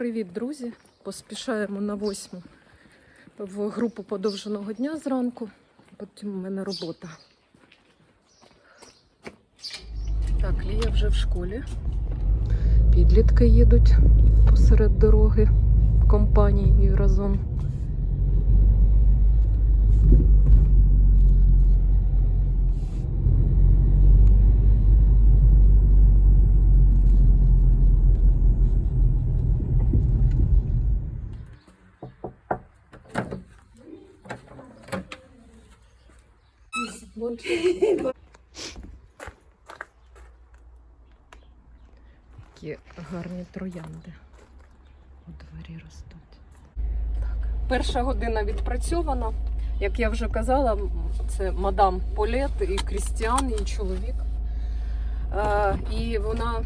Привіт, друзі! Поспішаємо на восьму в групу подовженого дня зранку. Потім у мене робота. Так, Лія вже в школі. Підлітки їдуть посеред дороги в компанії разом. Які гарні троянди у дворі ростуть. Так. Перша година відпрацьована. Як я вже казала, це мадам Полет і Крістіан, її чоловік. Е, і вона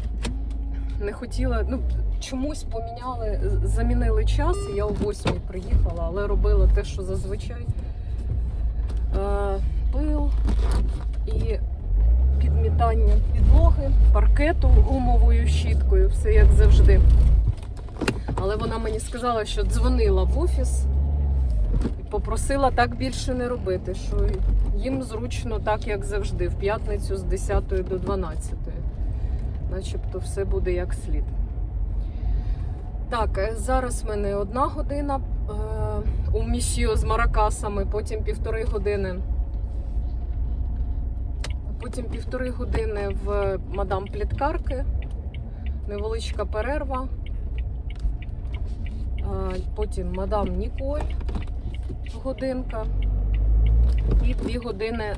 не хотіла, ну, чомусь поміняли, замінили час. і Я о 8 приїхала, але робила те, що зазвичай. Е, і підмітання підлоги, паркету гумовою щіткою, все як завжди. Але вона мені сказала, що дзвонила в офіс і попросила так більше не робити, що їм зручно так, як завжди, в п'ятницю з 10 до 12. Начебто все буде як слід. Так, е, зараз в мене одна година е, у місіо з маракасами, потім півтори години Потім півтори години в мадам Пліткарки, невеличка перерва. Потім мадам Ніколь годинка і дві години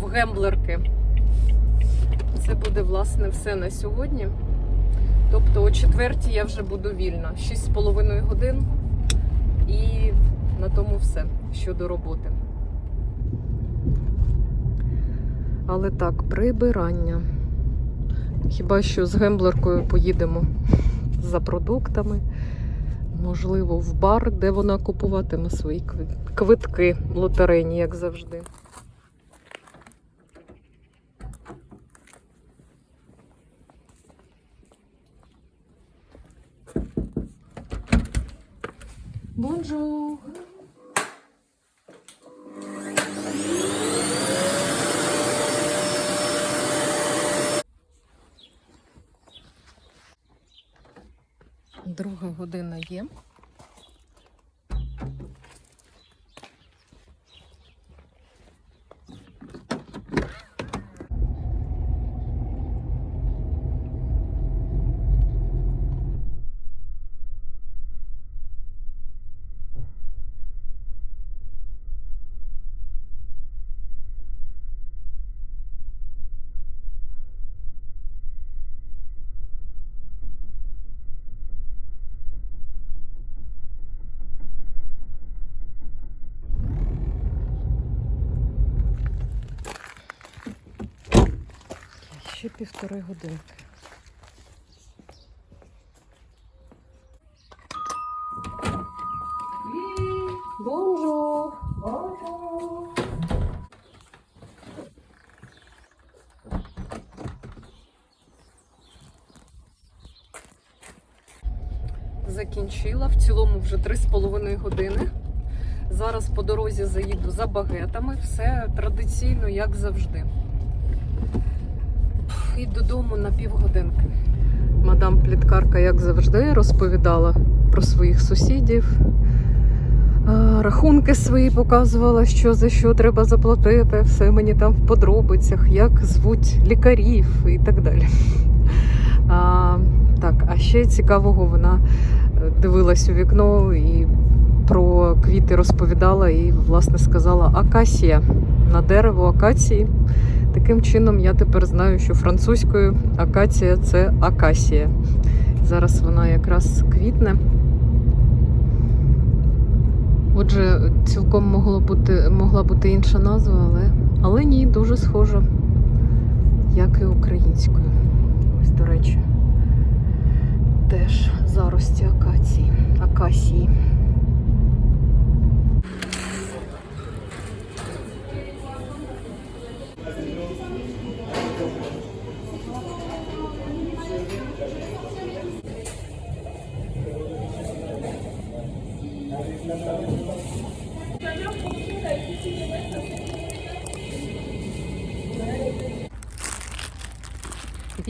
в гемблерки. Це буде власне все на сьогодні. Тобто о четвертій я вже буду вільна. 6,5 годин і на тому все щодо роботи. Але так, прибирання. Хіба що з гемблеркою поїдемо за продуктами, можливо, в бар, де вона купуватиме свої кви- квитки лотерейні, як завжди. Бонжур! Друга година є. Ще півтори годинки. Бонжур! Закінчила в цілому вже 3,5 години. Зараз по дорозі заїду за багетами. Все традиційно, як завжди. І додому на півгодинки. Мадам Пліткарка, як завжди, розповідала про своїх сусідів. Рахунки свої показувала, що за що треба заплатити. Все мені там в подробицях, як звуть лікарів і так далі. А, так, а ще цікавого вона е, дивилась у вікно і про квіти розповідала і, власне, сказала акація на дерево акації. Таким чином, я тепер знаю, що французькою акація це акасія. Зараз вона якраз квітне. Отже, цілком могло бути, могла бути інша назва, але, але ні, дуже схожа, як і українською. Ось, до речі, теж зарості акації, акасії.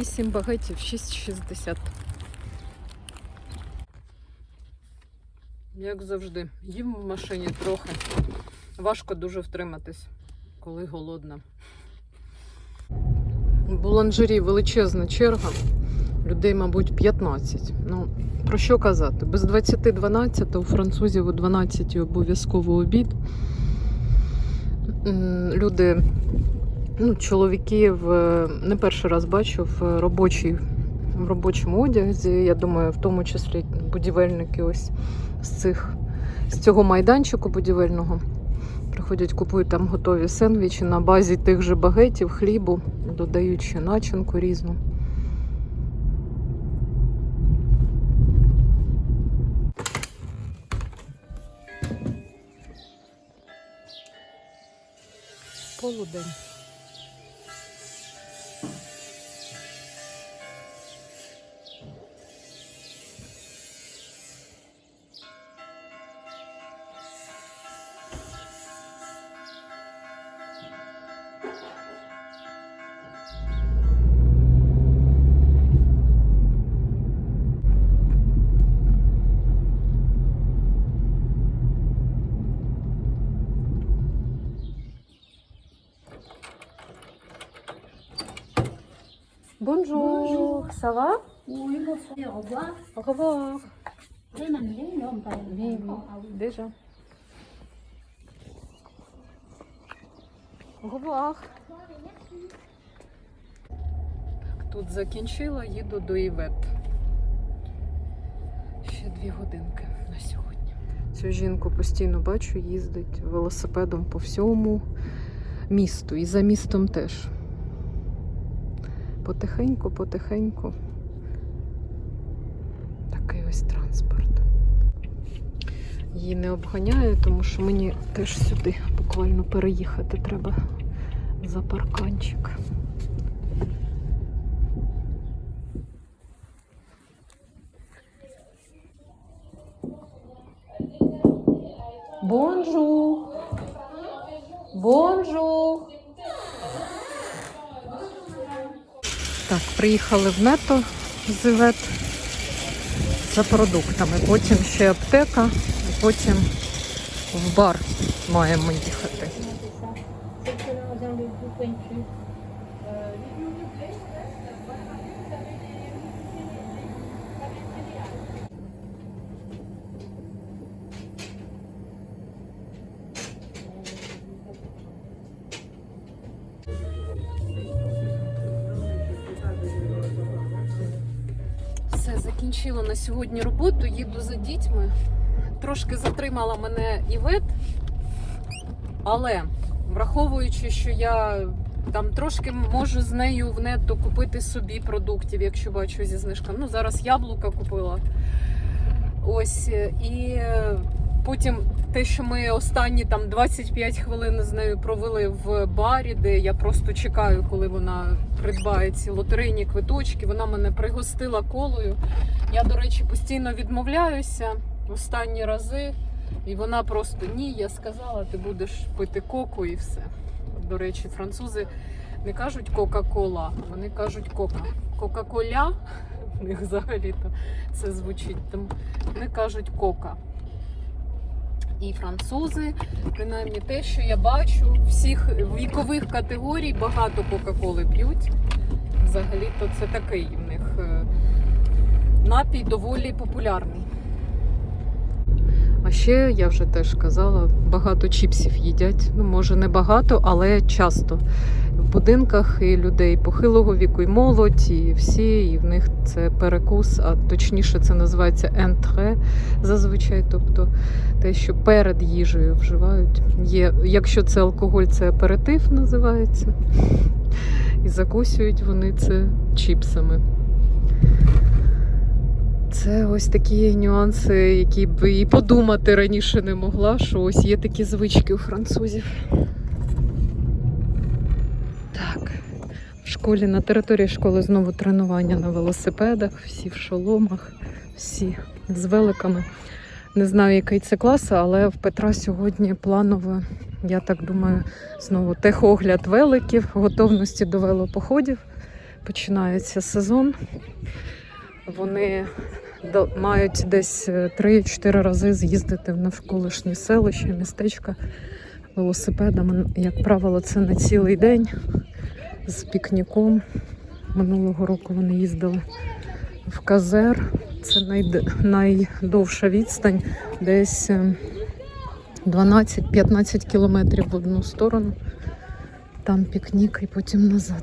8 багетів 6,60. Як завжди, їм в машині трохи. Важко дуже втриматись, коли голодна. У буланжері величезна черга. Людей, мабуть, 15. Ну, про що казати? Без 20-12 у французів о 12 обов'язково обід. Люди, ну, чоловіки в не перший раз бачу в робочій, в робочому одязі. Я думаю, в тому числі будівельники ось з цих з цього майданчику будівельного. Приходять, купують там готові сендвічі на базі тих же багетів, хлібу, додаючи начинку різну. Полудень. Ça va? Oui, bonsoir, au revoir. Au revoir. Oui, oui. déjà. Au revoir. Так, тут закінчила, їду до Івет. Ще дві годинки на сьогодні. Цю жінку постійно бачу, їздить велосипедом по всьому місту і за містом теж. Потихеньку, потихеньку. Такий ось транспорт. Її не обганяю, тому що мені теж сюди буквально переїхати треба за парканчик. Бонжур! Бонжур! Так, приїхали в нето з Івет за продуктами. Потім ще аптека, потім в бар маємо їхати. Закінчила на сьогодні роботу, їду за дітьми. Трошки затримала мене Івет, але враховуючи, що я там трошки можу з нею в нетто купити собі продуктів, якщо бачу зі знижками. Ну, зараз яблука купила. Ось, і потім те, що ми останні там 25 хвилин з нею провели в барі, де я просто чекаю, коли вона придбає ці лотерейні квиточки. Вона мене пригостила колою. Я, до речі, постійно відмовляюся останні рази. І вона просто ні, я сказала, ти будеш пити коку і все. До речі, французи не кажуть Кока-Кола, вони кажуть Кока. Кока-Коля, в них взагалі-то це звучить. Вони кажуть Кока. І французи, принаймні те, що я бачу, всіх вікових категорій багато Кока-Коли п'ють. Взагалі-то це такий в них е, напій доволі популярний. А ще я вже теж казала, багато чіпсів їдять. Ну, може, не багато, але часто. В будинках і людей похилого віку, і молодь, і всі, і в них це перекус, а точніше це називається ентре зазвичай. Тобто те, що перед їжею вживають. Є, якщо це алкоголь, це аперитив називається. І закусюють вони це чіпсами. Це ось такі нюанси, які б і подумати раніше не могла, що ось є такі звички у французів. Так, в школі на території школи знову тренування на велосипедах, всі в шоломах, всі з великами. Не знаю, який це клас, але в Петра сьогодні планово, я так думаю, знову техогляд великів, готовності до велопоходів. починається сезон. Вони мають десь е, 3-4 рази з'їздити в навколишні селища, містечка велосипедами. Як правило, це на цілий день з пікніком. Минулого року вони їздили в Казер. Це найд- найдовша відстань, десь е, 12-15 кілометрів в одну сторону. Там пікнік і потім назад.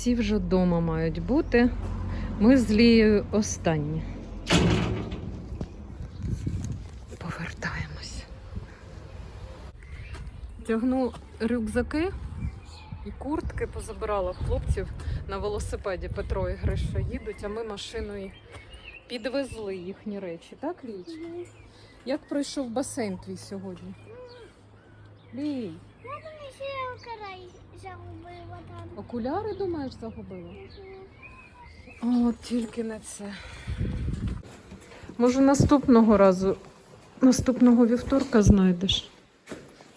Всі вже вдома мають бути. Ми з Лією останні. Повертаємось. Тягну рюкзаки і куртки позабирала хлопців на велосипеді Петро і Гриша їдуть, а ми машиною підвезли їхні речі, так, Ліч? Як пройшов басейн твій сьогодні? Лій, ще окарай загубила там. окуляри, думаєш, загубила? О, тільки не це. Може, наступного разу, наступного вівторка знайдеш.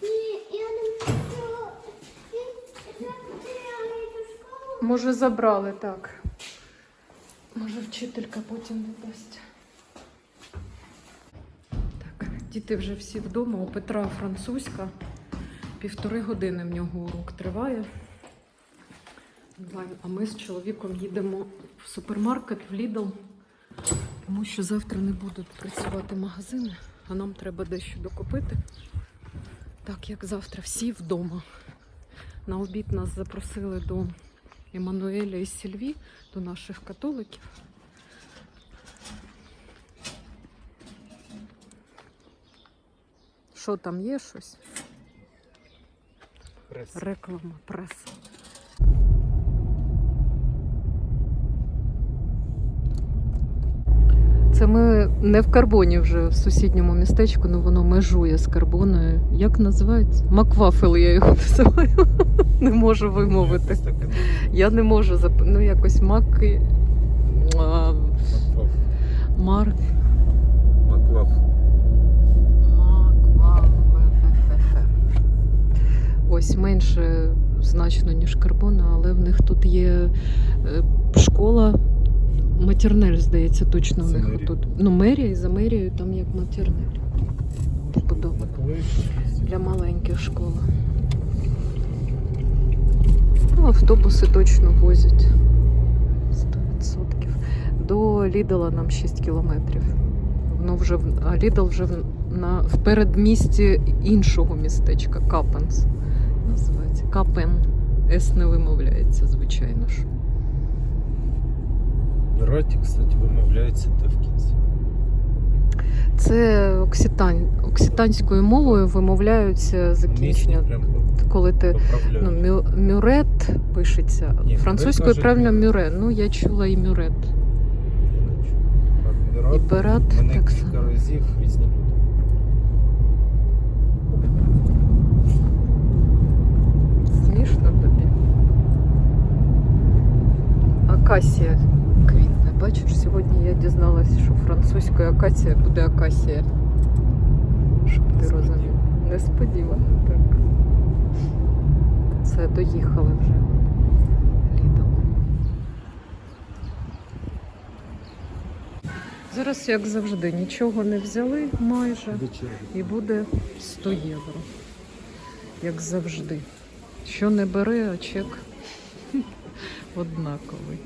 Ні, я не можу. Може, забрали так. Може, вчителька потім не дасть. Так, діти вже всі вдома. У Петра французька. Півтори години в нього урок триває. А ми з чоловіком їдемо в супермаркет, в Lidl, тому що завтра не будуть працювати магазини, а нам треба дещо докупити. Так як завтра всі вдома. На обід нас запросили до Еммануеля і Сільві, до наших католиків. Що там є щось? Реклама, преса. Це ми не в карбоні вже в сусідньому містечку, але воно межує з карбоною. Як називається? Маквафел я його називаю. Не можу вимовити. Я не можу зап... ну якось маки. Мар... Ось менше значно, ніж карбона, але в них тут є е, школа. Матернель, здається, точно в них тут. Ну, мерія і за мерією там як матернель. Побудова для маленьких школ. Ну, автобуси точно возять. 100%. До Лідала нам 6 кілометрів. Воно вже а Лідл вже в, на, в передмісті іншого містечка Капенс. Називається. Капен. С не вимовляється, звичайно ж. Раті, кстати, вимовляється те в кінці. Це окситань, окситанською мовою вимовляються закінчення. Коли ти Ну, мю, мюрет пишеться. Ні, Французькою правильно мюре. Ну, я чула і мюрет. Так, І Мірат, перат мене так кілька само. разів різні люди. Смішно тобі. Акація квітне. Бачиш, сьогодні я дізналася, що французькою акація буде акація. Щоб ти розумів. Несподівано, так. Це доїхали вже. Зараз, як завжди, нічого не взяли майже. І буде 100 євро. Як завжди. Що не бери, а чек однаковий.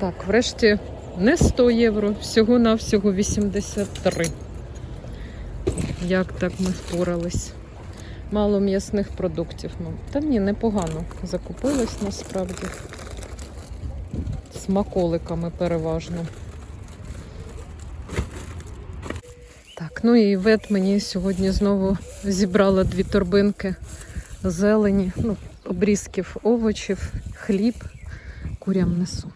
Так, врешті не 100 євро, всього-навсього 83. Як так ми впорались? Мало м'ясних продуктів. Ну, та ні, непогано. Закупились насправді. Смаколиками переважно. Так, ну і вет мені сьогодні знову зібрала дві торбинки зелені, ну, обрізків овочів, хліб, курям несу.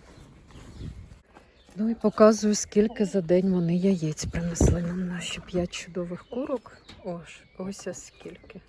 Ну і показую, скільки за день вони яєць принесли нам наші п'ять чудових курок. Ось, ось скільки.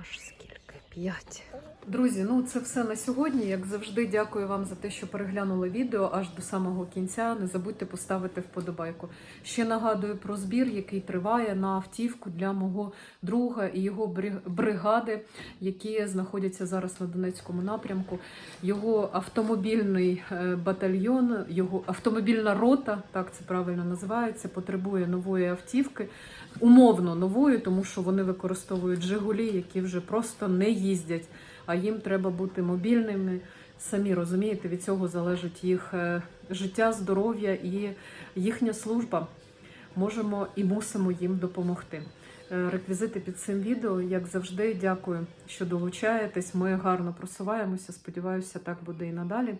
Аж скільки. 5. Друзі, ну це все на сьогодні. Як завжди, дякую вам за те, що переглянули відео аж до самого кінця. Не забудьте поставити вподобайку. Ще нагадую про збір, який триває на автівку для мого друга і його бри- бригади, які знаходяться зараз на Донецькому напрямку. Його автомобільний е, батальйон, його автомобільна рота, так це правильно називається, потребує нової автівки. Умовно нової, тому що вони використовують Жигулі, які вже просто не їздять а їм треба бути мобільними. Самі розумієте, від цього залежить їх е, життя, здоров'я і їхня служба. Можемо і мусимо їм допомогти. Е, Реквізити під цим відео, як завжди, дякую, що долучаєтесь. Ми гарно просуваємося. Сподіваюся, так буде і надалі.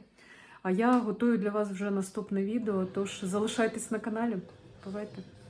А я готую для вас вже наступне відео. Тож залишайтесь на каналі. Бувайте!